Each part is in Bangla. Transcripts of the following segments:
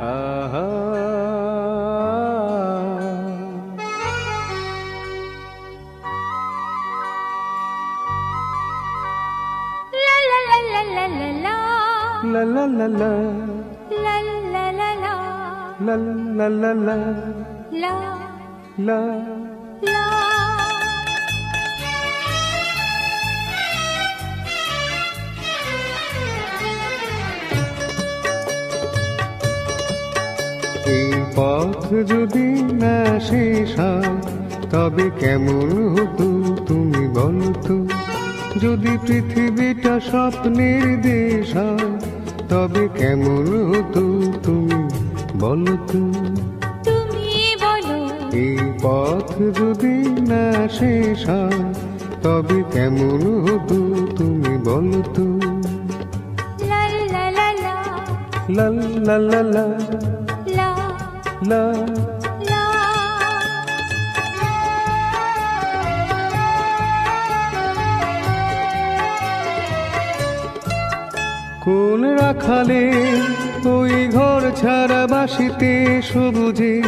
আহা La la la la la la la. লা এই পথ যদি না শেষ তবে কেমন হতো তুমি বলতো? যদি পৃথিবীটা স্বপ্নের দেশ তবে কেমন হতো তুমি বলতো? এই পথ যদি না শেষ তবে কেমন হতো তুমি বলতো? la la la la. লা লা লা লা। La কোন রাখালে ওই ঘর ছাড়া বাসিতে সবুজে,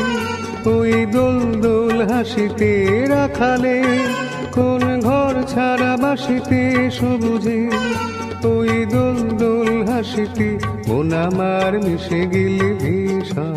ওই দোল দোল হাসিতে রাখালে কোন ঘর ছাড়া বাসিতে সবুজে, ওই দোল দোল হাসিতে মন আমার মিশে গেলে ভীষণ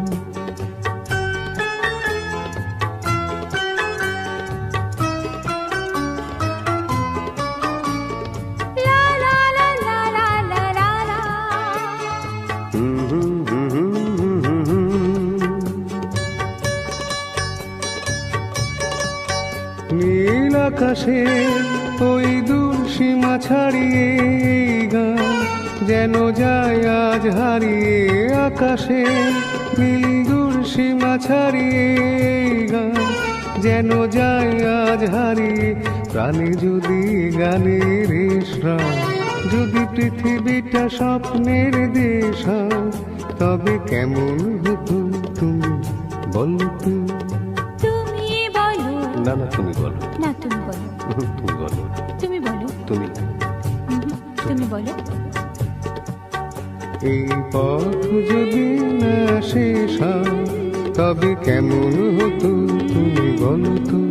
নীল আকাশে ওই দূর সীমা ছাড়িয়ে গান যেন যায় আজ হারিয়ে আকাশে। নীল দূর সীমা ছাড়িয়ে গান যেন যায় আজ হারিয়ে। প্রাণে যদি গানের শ্রাম যদি পৃথিবীটা স্বপ্নের দেশ তবে কেমন হতো তুমি বলো তো? তুমি বলো না না তুমি বলো। না তুমি বলো। তুমি বলো। তুমি বলো। তুমি তুমি বলো। এই পথ যদি না শেষ হয়, তবে কেমন হতো তুমি বলো তো